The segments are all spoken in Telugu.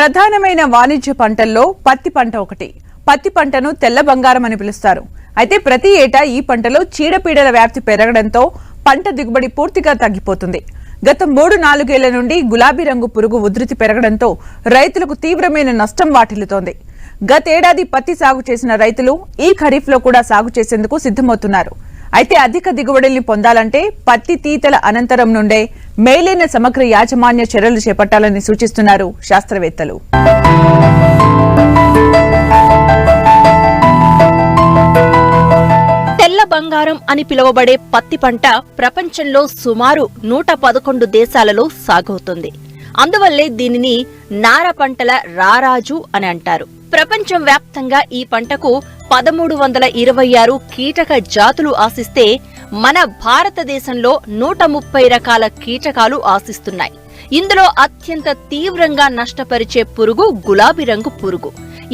ప్రధానమైన వాణిజ్య పంటల్లో పత్తి పంట ఒకటి. పత్తి పంటను తెల్ల బంగారం అని పిలుస్తారు. అయితే ప్రతి ఏటా ఈ పంటలో చీడపీడల వ్యాప్తి పెరగడంతో పంట దిగుబడి పూర్తిగా తగ్గిపోతుంది. గత మూడు నాలుగేళ్ళ నుండి గులాబీ రంగు పురుగు ఉధృతి పెరగడంతో రైతులకు తీవ్రమైన నష్టం వాటిల్లుతోంది. గతేడాది పత్తి సాగు చేసిన రైతులు ఈ ఖరీఫ్లో కూడా సాగు చేసేందుకు సిద్ధమవుతున్నారు. అయితే అధిక దిగుబడుల్ని పొందాలంటే పత్తి తీతల అనంతరం నుండే మేలైన సమగ్ర యాజమాన్య చర్యలు చేపట్టాలని సూచిస్తున్నారు శాస్త్రవేత్తలు. తెల్ల బంగారం అని పిలువబడే పత్తి పంట ప్రపంచంలో సుమారు నూట పదకొండు దేశాలలో సాగవుతుంది అందువల్లే దీనిని నార పంటల రారాజు అని అంటారు. ప్రపంచం వ్యాప్తంగా ఈ పంటకు పదమూడు వందల ఇరవై ఆరు కీటక జాతులు ఆశిస్తే మన భారతదేశంలో నూట ముప్పై రకాల కీటకాలు ఆశిస్తున్నాయి. ఇందులో అత్యంత తీవ్రంగా నష్టపరిచే పురుగు గులాబీ రంగు పురుగు.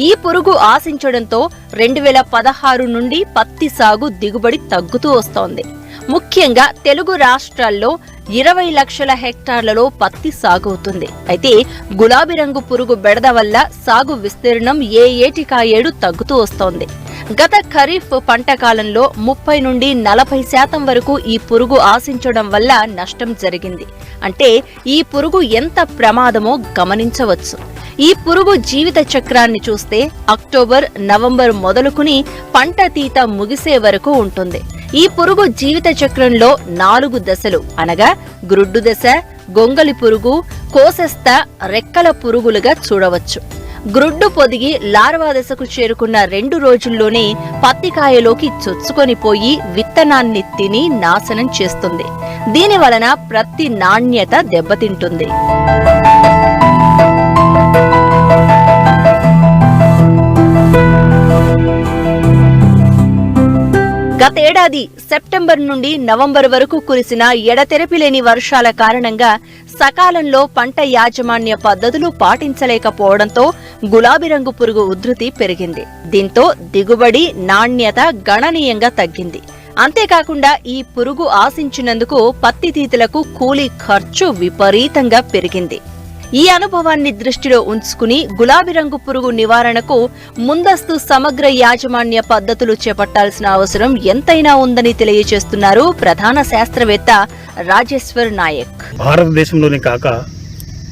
ఈ పురుగు ఆశించడంతో రెండు వేల పదహారు నుండి పత్తి సాగు దిగుబడి తగ్గుతూ వస్తోంది. ముఖ్యంగా తెలుగు రాష్ట్రాల్లో ఇరవై లక్షల హెక్టార్లలో పత్తి సాగవుతుంది. అయితే గులాబీ రంగు పురుగు బెడద వల్ల సాగు విస్తీర్ణం ఏ ఏటికా ఏడు తగ్గుతూ వస్తోంది. గత ఖరీఫ్ పంట కాలంలో ముప్పై నుండి నలభై శాతం వరకు ఈ పురుగు ఆశించడం వల్ల నష్టం జరిగింది. అంటే ఈ పురుగు ఎంత ప్రమాదమో గమనించవచ్చు. ఈ పురుగు జీవిత చక్రాన్ని చూస్తే అక్టోబర్ నవంబర్ మొదలుకుని పంట తీత ముగిసే వరకు ఉంటుంది. ఈ పురుగు జీవిత చక్రంలో నాలుగు దశలు. అనగా గ్రుడ్డు దశ గొంగలి పురుగు కోసెస్త రెక్కల పురుగులుగా చూడవచ్చు. గ్రుడ్డు పొదిగి లార్వా దశకు చేరుకున్న రెండు రోజుల్లోనే పత్తికాయలోకి చొచ్చుకొని పోయి విత్తనాన్ని తిని నాశనం చేస్తుంది. దీని వలన ప్రతి నాణ్యత దెబ్బతింటుంది. గతేడాది సెప్టెంబర్ నుండి నవంబర్ వరకు కురిసిన ఎడతెరపి లేని వర్షాల కారణంగా సకాలంలో పంట యాజమాన్య పద్ధతులు పాటించలేకపోవడంతో గులాబీ రంగు పురుగు ఉధృతి పెరిగింది. దీంతో దిగుబడి నాణ్యత గణనీయంగా తగ్గింది. అంతేకాకుండా ఈ పురుగు ఆశించినందుకు పత్తి తీతులకు కూలీ ఖర్చు విపరీతంగా పెరిగింది. ఈ అనుభవాన్ని దృష్టిలో ఉంచుకుని గులాబీ రంగు పురుగు నివారణకు ముందస్తు సమగ్ర యాజమాన్య పద్ధతులు చేపట్టాల్సిన అవసరం ఎంతైనా ఉందని తెలియజేస్తున్నారు ప్రధాన శాస్త్రవేత్త రాజేశ్వర్ నాయక్. భారతదేశంలోనే కాక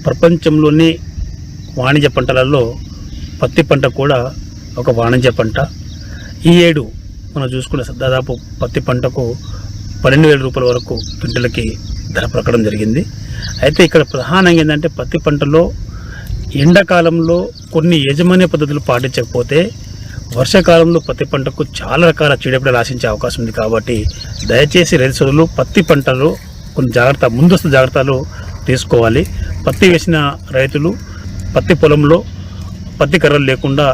ప్రపంచంలోని వాణిజ్య పంటలలో పత్తి పంట కూడా ఒక వాణిజ్య పంట. ఈ ఏడు మనం చూసుకున్న దాదాపు పత్తి పంటకు పన్నెండు వేల రూపాయల వరకు క్వింటల్కి ధర జరిగింది. అయితే ఇక్కడ ప్రధానంగా ఏంటంటే పత్తి పంటలో ఎండాకాలంలో కొన్ని యాజమాన్య పద్ధతులు పాటించకపోతే వర్షాకాలంలో పత్తి పంటకు చాలా రకాల చీడపీడలు ఆశించే అవకాశం ఉంది కాబట్టి దయచేసి రైతు సోదరులు పత్తి పంటలో కొన్ని జాగ్రత్త ముందస్తు జాగ్రత్తలు తీసుకోవాలి. పత్తి వేసిన రైతులు పత్తి పొలంలో పత్తి కర్రలు లేకుండా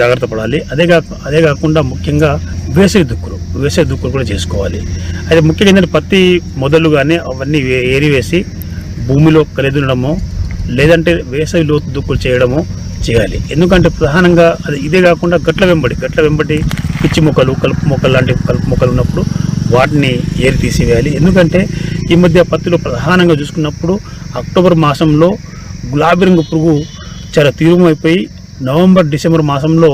జాగ్రత్త పడాలి. అదే కాక అదే కాకుండా ముఖ్యంగా వేసవి దుక్కులు వేసవి దుక్కులు కూడా చేసుకోవాలి. అయితే ముఖ్యంగా ఏంటంటే పత్తి మొదలు కానీ అవన్నీ ఏరివేసి భూమిలో కలిదునడము లేదంటే వేసవి లోతు దుక్కులు చేయడము చేయాలి. ఎందుకంటే ప్రధానంగా అది ఇదే కాకుండా గట్ల వెంబడి గట్ల వెంబడి పిచ్చి మొక్కలు కలుపు మొక్కలు లాంటి కలుపు మొక్కలు ఉన్నప్పుడు వాటిని ఏరి తీసివేయాలి ఎందుకంటే ఈ మధ్య పత్తిలో ప్రధానంగా చూసుకున్నప్పుడు అక్టోబర్ మాసంలో గులాబీ రంగు పురుగు చాలా తీవ్రమైపోయి నవంబర్ డిసెంబర్ మాసంలో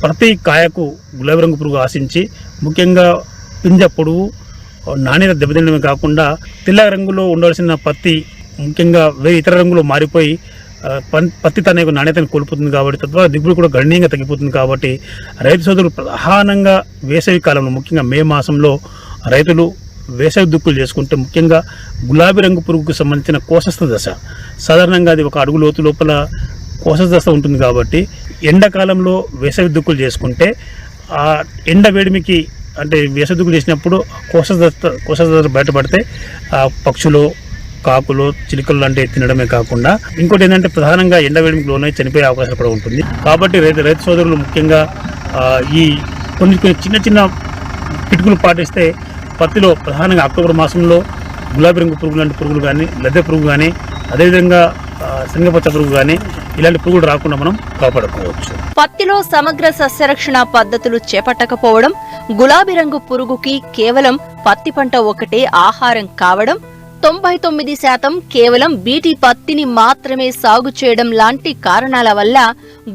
ప్రతి కాయకు గులాబీ రంగు పురుగు ఆశించి ముఖ్యంగా పింజ పొడవు నాణ్యత దెబ్బతినడమే కాకుండా తెల్ల రంగులో ఉండవలసిన పత్తి ముఖ్యంగా వేరే ఇతర రంగులో మారిపోయి పత్తి తన యొక్క నాణ్యతను కోల్పోతుంది కాబట్టి తద్వారా దిగుబడి కూడా గణనీయంగా తగ్గిపోతుంది కాబట్టి రైతు సోదరులు ప్రధానంగా వేసవి కాలంలో ముఖ్యంగా మే మాసంలో రైతులు వేసవి దుక్కులు చేసుకుంటే ముఖ్యంగా గులాబీ రంగు పురుగుకు సంబంధించిన కోశస్థ దశ. సాధారణంగా అది ఒక అడుగు లోతు లోపల కోశస్థ దశ ఉంటుంది కాబట్టి ఎండాకాలంలో వేసవి దుక్కులు చేసుకుంటే ఆ ఎండ వేడిమికి అంటే వేసవి దుక్కులు చేసినప్పుడు కోశస్థ దశ కోశస్థ దశ బయటపడితే ఆ పక్షులు కాకులు చిలుకలు లాంటివి తినడమే కాకుండా ఇంకోటి ఏంటంటే ప్రధానంగా ఎండవేడికి లోనై చనిపోయే అవకాశం కూడా ఉంటుంది. కాబట్టి రైతు రైతు సోదరులు ముఖ్యంగా ఈ కొన్ని కొన్ని చిన్న చిన్న కిటుకులు పాటిస్తే పత్తిలో ప్రధానంగా అక్టోబర్ మాసంలో గులాబీ రంగు పురుగు లాంటి పురుగులు కానీ లద్దె పురుగు కానీ అదేవిధంగా శనగపచ్చ పురుగు కానీ ఇలాంటి పురుగులు రాకుండా మనం కాపాడుకోవచ్చు. పత్తిలో సమగ్ర సస్యరక్షణ పద్ధతులు చేపట్టకపోవడం గులాబీ రంగు పురుగుకి కేవలం పత్తి పంట ఒకటే ఆహారం కావడం తొంభై తొమ్మిది శాతం కేవలం బీటీ పత్తిని మాత్రమే సాగు చేయడం లాంటి కారణాల వల్ల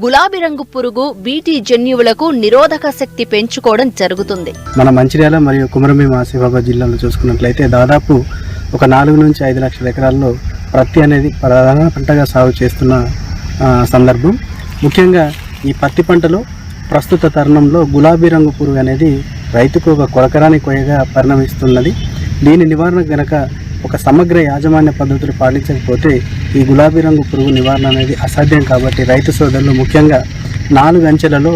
గులాబీ రంగు పురుగు బీటీ జన్యువులకు నిరోధక శక్తి పెంచుకోవడం జరుగుతుంది. మన మంచిర్యాల మరియు కుమరభీం ఆసిఫాబాద్ జిల్లాలో చూసుకున్నట్లయితే దాదాపు ఒక నాలుగు నుంచి ఐదు లక్షల ఎకరాల్లో పత్తి అనేది ప్రధాన పంటగా సాగు చేస్తున్న సందర్భం. ముఖ్యంగా ఈ పత్తి పంటలో ప్రస్తుత తరుణంలో గులాబీ రంగు పురుగు అనేది రైతుకు ఒక కొరకరాని కొయ్యగా పరిణమిస్తున్నది. దీని నివారణ గనక ఒక సమగ్ర యాజమాన్య పద్ధతులు పాటించకపోతే ఈ గులాబీ రంగు పురుగు నివారణ అనేది అసాధ్యం కాబట్టి రైతు సోదరులు ముఖ్యంగా నాలుగు అంచెలలో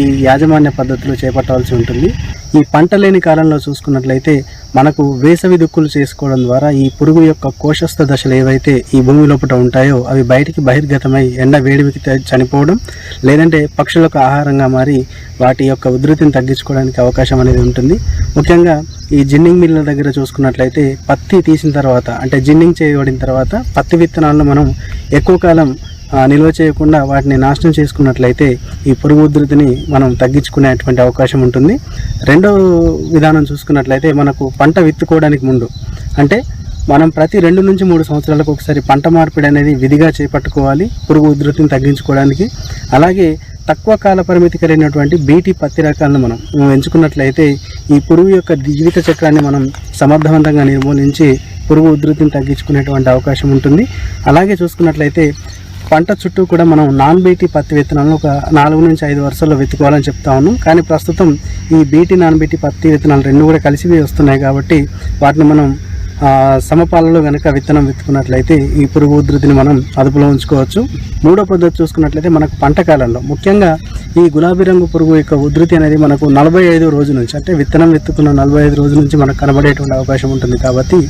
ఈ యాజమాన్య పద్ధతులు చేపట్టవలసి ఉంటుంది. ఈ పంట లేని కాలంలో చూసుకున్నట్లయితే మనకు వేసవి దుక్కులు చేసుకోవడం ద్వారా ఈ పురుగు యొక్క కోశస్థ దశలు ఏవైతే ఈ భూమి లోపల ఉంటాయో అవి బయటికి బహిర్గతమై ఎండ వేడివికి చనిపోవడం లేదంటే పక్షులకు ఆహారంగా మారి వాటి యొక్క ఉధృతిని తగ్గించుకోవడానికి అవకాశం అనేది ఉంటుంది. ముఖ్యంగా ఈ జిన్నింగ్ మిల్ల దగ్గర చూసుకున్నట్లయితే పత్తి తీసిన తర్వాత అంటే జిన్నింగ్ చేయబడిన తర్వాత పత్తి విత్తనాలను మనం ఎక్కువ కాలం నిల్వ చేయకుండా వాటిని నాశనం చేసుకున్నట్లయితే ఈ పురుగు ఉధృతిని మనం తగ్గించుకునేటువంటి అవకాశం ఉంటుంది. రెండో విధానం చూసుకున్నట్లయితే మనకు పంట విత్తుకోవడానికి ముందు అంటే మనం ప్రతి రెండు నుంచి మూడు సంవత్సరాలకు ఒకసారి పంట మార్పిడి అనేది విధిగా చేపట్టుకోవాలి పురుగు ఉధృతిని తగ్గించుకోవడానికి. అలాగే తక్కువ కాల పరిమితి కలిగినటువంటి బీటీ పత్తి రకాలను మనం ఎంచుకున్నట్లయితే ఈ పురుగు యొక్క జీవిత చక్రాన్ని మనం సమర్థవంతంగా నిర్మూలించి పురుగు ఉధృతిని తగ్గించుకునేటువంటి అవకాశం ఉంటుంది. అలాగే చూసుకున్నట్లయితే పంట చుట్టూ కూడా మనం నాన్ బీటీ పత్తి విత్తనాలను ఒక నాలుగు నుంచి ఐదు వరుసల్లో విత్తుకోవాలని చెప్తా ఉన్నాం. కానీ ప్రస్తుతం ఈ బీటీ నాన్ బీటీ పత్తి విత్తనాలు రెండు కూడా కలిసి వస్తున్నాయి కాబట్టి వాటిని మనం సమపాలలో కనుక విత్తనం విత్తుకున్నట్లయితే ఈ పురుగు ఉధృతిని మనం అదుపులో ఉంచుకోవచ్చు. మూడో పద్ధతి చూసుకున్నట్లయితే మనకు పంట కాలంలో ముఖ్యంగా ఈ గులాబీ రంగు పురుగు యొక్క ఉధృతి అనేది మనకు నలభై ఐదు రోజు నుంచి అంటే విత్తనం విత్తుకున్న నలభై ఐదు రోజు నుంచి మనకు కనబడేటువంటి అవకాశం ఉంటుంది కాబట్టి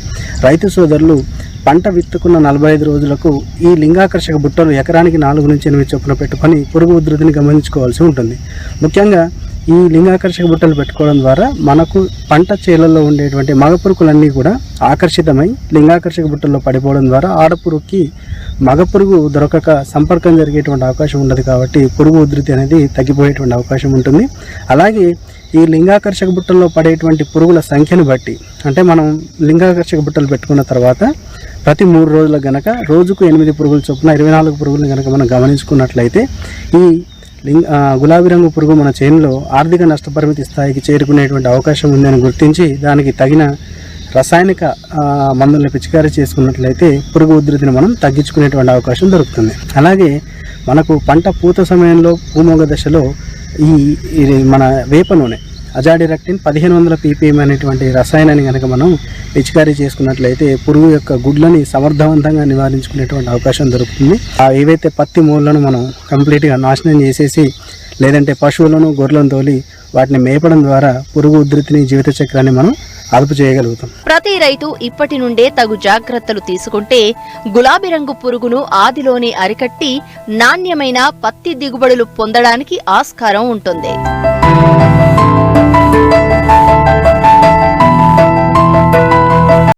రైతు సోదరులు పంట విత్తుకున్న నలభై ఐదు రోజులకు ఈ లింగాకర్షక బుట్టలు ఎకరానికి నాలుగు నుంచి ఎనిమిది చొప్పున పెట్టుకొని పురుగు ఉధృతిని గమనించుకోవాల్సి ఉంటుంది. ముఖ్యంగా ఈ లింగాకర్షక బుట్టలు పెట్టుకోవడం ద్వారా మనకు పంట చేలల్లో ఉండేటువంటి మగ పురుగులన్నీ కూడా ఆకర్షితమై లింగాకర్షక బుట్టల్లో పడిపోవడం ద్వారా ఆడపురుగుకి మగ పురుగు దొరకక సంపర్కం జరిగేటువంటి అవకాశం ఉండదు కాబట్టి పురుగు ఉధృతి అనేది తగ్గిపోయేటువంటి అవకాశం ఉంటుంది. అలాగే ఈ లింగాకర్షక బుట్టల్లో పడేటువంటి పురుగుల సంఖ్యను బట్టి అంటే మనం లింగాకర్షక బుట్టలు పెట్టుకున్న తర్వాత ప్రతి మూడు రోజులకు గనక రోజుకు ఎనిమిది పురుగుల చొప్పున ఇరవై నాలుగు పురుగులను గనక మనం గమనించుకున్నట్లయితే ఈ లింగ గులాబీ రంగు పురుగు మన చేనులో ఆర్థిక నష్టపరిమితి స్థాయికి చేరుకునేటువంటి అవకాశం ఉందని గుర్తించి దానికి తగిన రసాయనిక మందులను పిచికారీ చేసుకున్నట్లయితే పురుగు ఉధృతిని మనం తగ్గించుకునేటువంటి అవకాశం దొరుకుతుంది. అలాగే మనకు పంట పూత సమయంలో భూమోగ దశలో ఈ మన వేప నూనె అజాడిరక్టిన్ పదిహేను వందల పీపీఎం అనేటువంటి రసాయనాన్ని కనుక మనం పిచికారీ చేసుకున్నట్లయితే పురుగు యొక్క గుడ్లని సమర్థవంతంగా నివారించుకునేటువంటి అవకాశం దొరుకుతుంది. ఏవైతే పత్తి మూలను మనం కంప్లీట్గా నాశనం చేసేసి లేదంటే పశువులను గొర్రెలను తోలి వాటిని మేపడం ద్వారా పురుగు ఉధృతిని జీవిత చక్రాన్ని మనం అదుపు చేయగలుగుతాం. ప్రతి రైతు ఇప్పటి నుండే తగు జాగ్రత్తలు తీసుకుంటే గులాబీ రంగు పురుగును ఆదిలోనే అరికట్టి నాణ్యమైన పత్తి దిగుబడులు పొందడానికి ఆస్కారం ఉంటుంది.